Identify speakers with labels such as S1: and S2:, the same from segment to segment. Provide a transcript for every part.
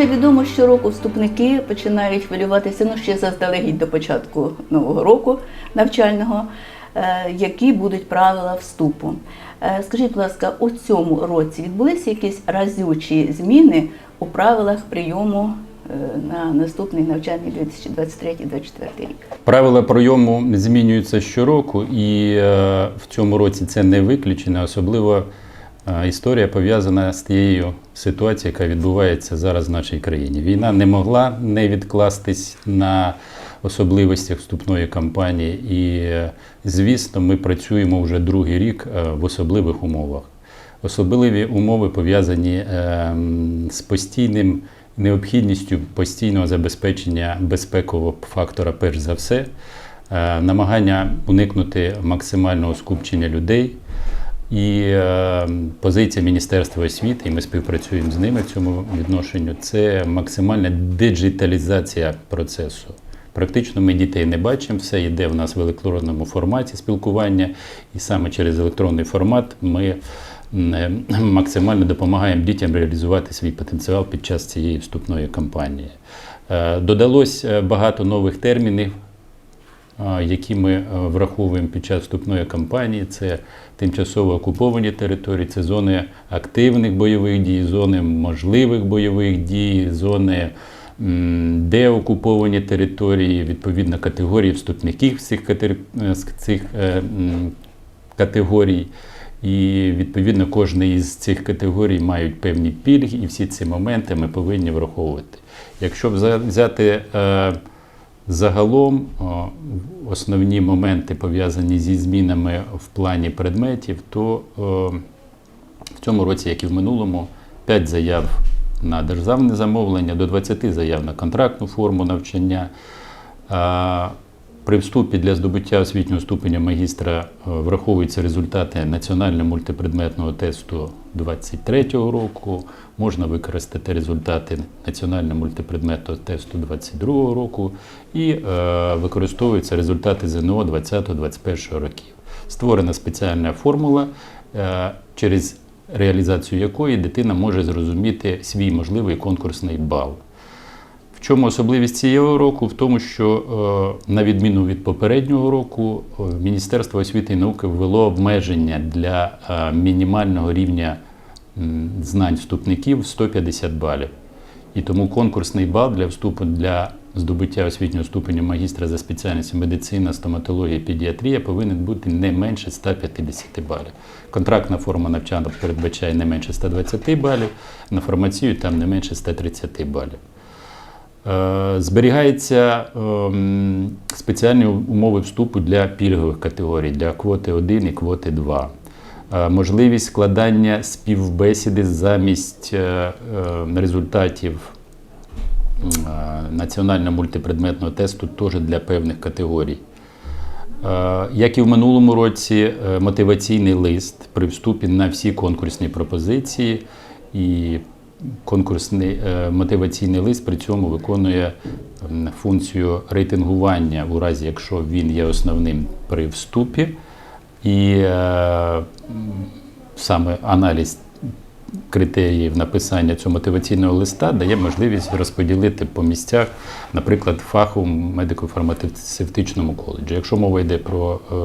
S1: вже відомо, що року вступники починають хвилюватися ну, ще заздалегідь до початку нового року навчального, е, які будуть правила вступу. Е, Скажіть, будь ласка, у цьому році відбулися якісь разючі зміни у правилах прийому е, на наступний навчальний 2023-2024 рік?
S2: Правила прийому змінюються щороку, і в цьому році це не виключено. Особливо історія пов'язана з тією ситуацією, яка відбувається зараз в нашій країні. Війна не могла не відкластись на особливостях вступної кампанії, і, звісно, ми працюємо вже другий рік е, в особливих умовах. Особливі умови пов'язані е, з постійним необхідністю постійного забезпечення безпекового фактора, перш за все, е, намагання уникнути максимального скупчення людей. І е, позиція Міністерства освіти, і ми співпрацюємо з ними в цьому відношенню, це максимальна диджиталізація процесу. Практично ми дітей не бачимо, все йде в нас в електронному форматі спілкування, і саме через електронний формат ми е, максимально допомагаємо дітям реалізувати свій потенціал під час цієї вступної кампанії. Е, Додалось е, багато нових термінів, які ми е, враховуємо під час вступної кампанії. Це тимчасово окуповані території, це зони активних бойових дій, зони можливих бойових дій, зони деокуповані території, відповідно категорії вступників катер- е, цих е, категорій. І відповідно кожна із цих категорій мають певні пільги, і всі ці моменти ми повинні враховувати. Якщо взяти Загалом основні моменти пов'язані зі змінами в плані предметів, то в цьому році, як і в минулому, 5 заяв на державне замовлення, до 20 заяв на контрактну форму навчання. При вступі для здобуття освітнього ступеня магістра е, враховуються результати національного мультипредметного тесту 23-го року. Можна використати результати національного мультипредметного тесту 22-го року і е, використовуються результати ЗНО 20-21 років. Створена спеціальна формула, е, через реалізацію якої дитина може зрозуміти свій можливий конкурсний бал. Чому особливість цього року? В тому, що е, на відміну від попереднього року, е, Міністерство освіти і науки ввело обмеження для е, мінімального рівня знань вступників 150 балів. І тому конкурсний бал для вступу для здобуття освітнього ступеню магістра за спеціальністю медицина, стоматологія, педіатрія повинен бути не менше 150 балів. Контрактна форма навчання передбачає не менше 120 балів, на фармацію там не менше 130 балів. Е, Зберігаються ем, спеціальні умови вступу для пільгових категорій, для квоти 1 і квоти 2. Е, Можливість складання співбесіди замість е, е, результатів національного мультипредметного тесту теж для певних категорій. Як і в минулому році, мотиваційний лист при вступі на всі конкурсні пропозиції і конкурсний е, мотиваційний лист при цьому виконує функцію рейтингування у разі, якщо він є основним при вступі, і е, саме аналіз критеріїв написання цього мотиваційного листа дає можливість розподілити по місцях, наприклад, фаховому медико-фармацевтичному коледжі. Якщо мова йде про е,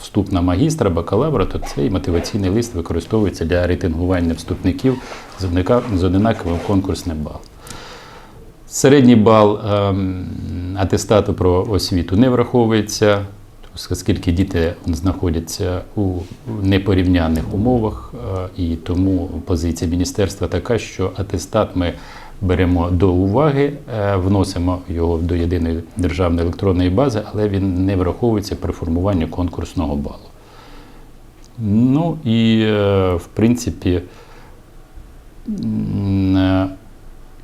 S2: вступ на магістра, бакалавра, то цей мотиваційний лист використовується для рейтингування вступників з одинаковим конкурсним балом. Середній бал ем, атестату про освіту не враховується, оскільки діти знаходяться у непорівняних умовах, е, і тому позиція міністерства така, що атестат ми беремо до уваги, е, вносимо його до єдиної державної електронної бази, але він не враховується при формуванні конкурсного балу. Ну і е, в принципі.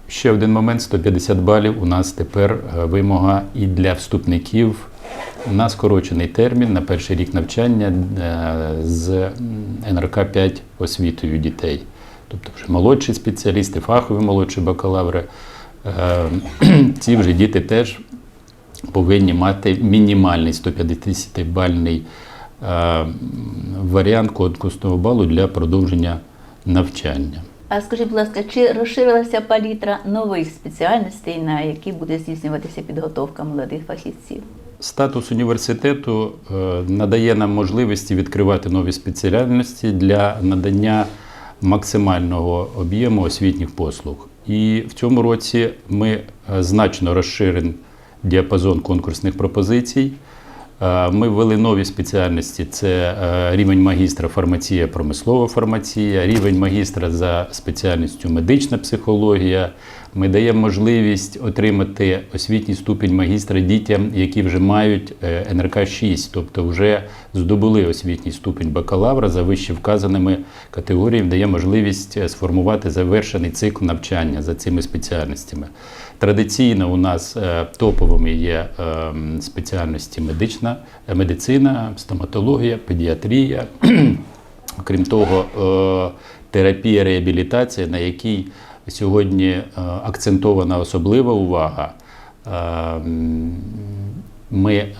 S2: Ще один момент: 150 балів. У нас тепер вимога і для вступників на скорочений термін на перший рік навчання е, з НРК 5 освітою дітей. Тобто вже молодші спеціалісти, фахові молодші бакалаври. Е, Ці вже діти теж повинні мати мінімальний 150-бальний е, варіант конкурсного балу для продовження навчання.
S1: А скажіть, будь ласка, чи розширилася палітра нових спеціальностей, на які буде здійснюватися підготовка молодих фахівців?
S2: Статус університету е, надає нам можливості відкривати нові спеціальності для надання максимального об'єму освітніх послуг. І в цьому році ми е, значно розширимо діапазон конкурсних пропозицій. Е, Ми ввели нові спеціальності: це рівень магістра фармація, промислова фармація, рівень магістра за спеціальністю медична психологія. Ми даємо можливість отримати освітній ступінь магістра дітям, які вже мають е, НРК 6, тобто вже здобули освітній ступінь бакалавра за вище вказаними категоріями, дає можливість е, сформувати завершений цикл навчання за цими спеціальностями. Традиційно у нас е, топовими є е, спеціальності медична, медицина, стоматологія, педіатрія. Окрім того, терапія, реабілітація, на якій сьогодні е, акцентована особлива увага. Е, Ми е,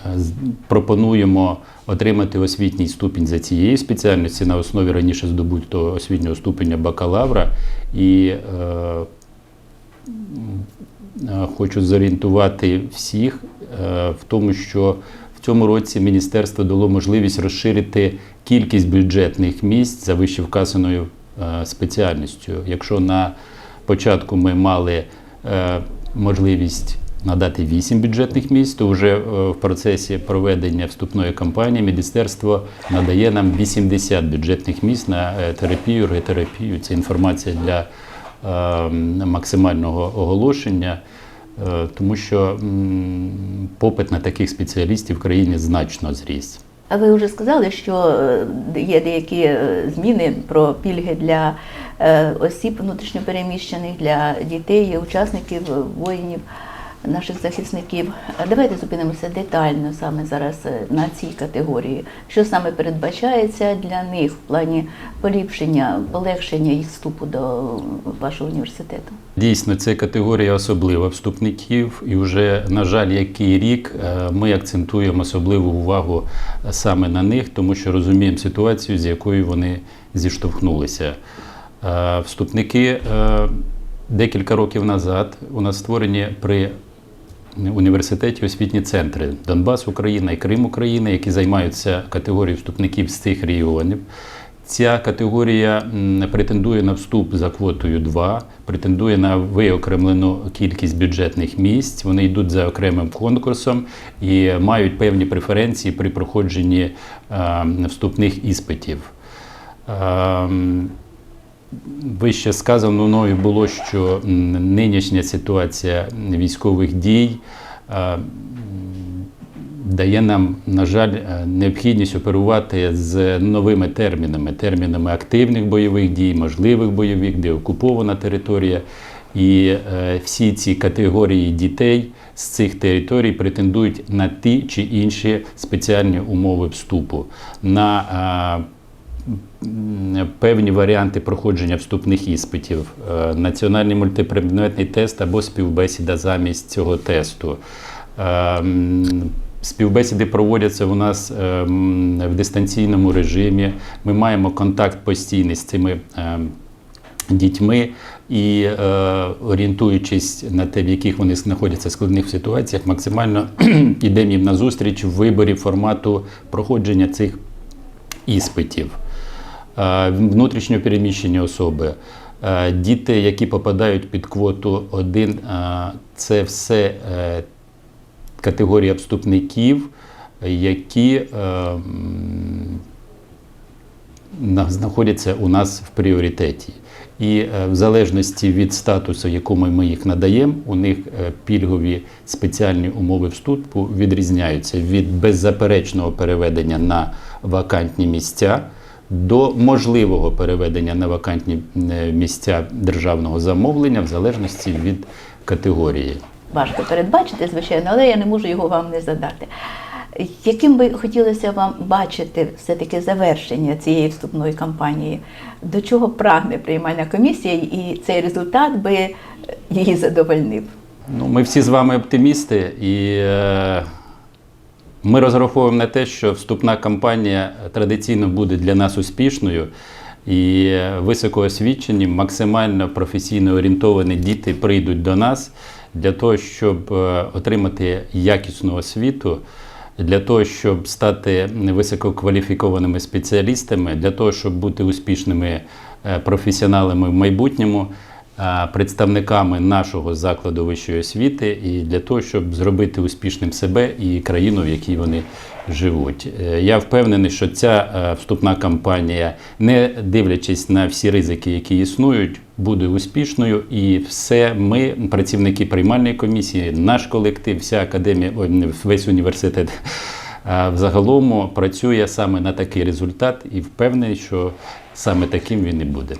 S2: пропонуємо отримати освітній ступінь за цією спеціальністю на основі раніше здобутого освітнього ступеня бакалавра. І е, Хочу зорієнтувати всіх е, в тому, що в цьому році міністерство дало можливість розширити кількість бюджетних місць за вище вказаною е, спеціальністю. Якщо на початку ми мали е, можливість надати 8 бюджетних місць, то вже е, в процесі проведення вступної кампанії міністерство надає нам 80 бюджетних місць на е, терапію, ретерапію. Це інформація для максимального оголошення, тому що попит на таких спеціалістів в країні значно зріс.
S1: А ви вже сказали, що е, є деякі е, зміни про пільги для е, осіб внутрішньопереміщених, для дітей, учасників воїнів, наших захисників. Давайте зупинимося детально саме зараз е, на цій категорії. Що саме передбачається для них в плані поліпшення, полегшення їх вступу до вашого університету?
S2: Дійсно, це категорія особлива вступників, і вже, на жаль, який рік е, ми акцентуємо особливу увагу саме на них, тому що розуміємо ситуацію, з якою вони зіштовхнулися. Е, Вступники декілька років назад у нас створені при університеті освітні центри Донбас Україна і Крим Україна, які займаються категорією вступників з цих регіонів. Ця категорія претендує на вступ за квотою 2, претендує на виокремлену кількість бюджетних місць. Вони йдуть за окремим конкурсом і мають певні преференції при проходженні е, вступних іспитів. Вище сказано мною було, що нинішня ситуація військових дій е, дає нам, на жаль, е, необхідність оперувати з новими термінами: термінами активних бойових дій, можливих бойових, де окупована територія. І е, всі ці категорії дітей з цих територій претендують на ті чи інші спеціальні умови вступу. на певні варіанти проходження вступних іспитів, е, національний мультипредметний тест або співбесіда замість цього тесту. Е, Співбесіди проводяться у нас е, в дистанційному режимі. Ми маємо контакт постійний з цими дітьми і орієнтуючись на те, в яких вони знаходяться в складних ситуаціях, максимально йдемо їм на зустріч в виборі формату проходження цих іспитів. Е, Внутрішньо переміщені особи, е, діти, які попадають під квоту 1, е, це все категорія вступників, які е, м, на- знаходяться у нас в пріоритеті. І в залежності від статусу, якому ми їх надаємо, у них пільгові спеціальні умови вступу відрізняються від беззаперечного переведення на вакантні місця до можливого переведення на вакантні е, місця державного замовлення в залежності від категорії.
S1: важко передбачити, звичайно, але я не можу його вам не задати. Яким би хотілося вам бачити все-таки завершення цієї вступної кампанії? До чого прагне приймальна комісія, і цей результат би її задовольнив?
S2: Ну, ми всі з вами оптимісти, і е, ми розраховуємо на те, що вступна кампанія традиційно буде для нас успішною. І високоосвічені, максимально професійно орієнтовані діти прийдуть до нас для того, щоб е, отримати якісну освіту, для того, щоб стати висококваліфікованими спеціалістами, для того, щоб бути успішними е, професіоналами в майбутньому, представниками нашого закладу вищої освіти, і для того, щоб зробити успішним себе і країну, в якій вони живуть. Е, Я впевнений, що ця е, вступна кампанія, не дивлячись на всі ризики, які існують, буде успішною. І все ми, працівники приймальної комісії, наш колектив, вся академія, весь університет. е, Взагалом працює саме на такий результат і впевнений, що саме таким він і буде.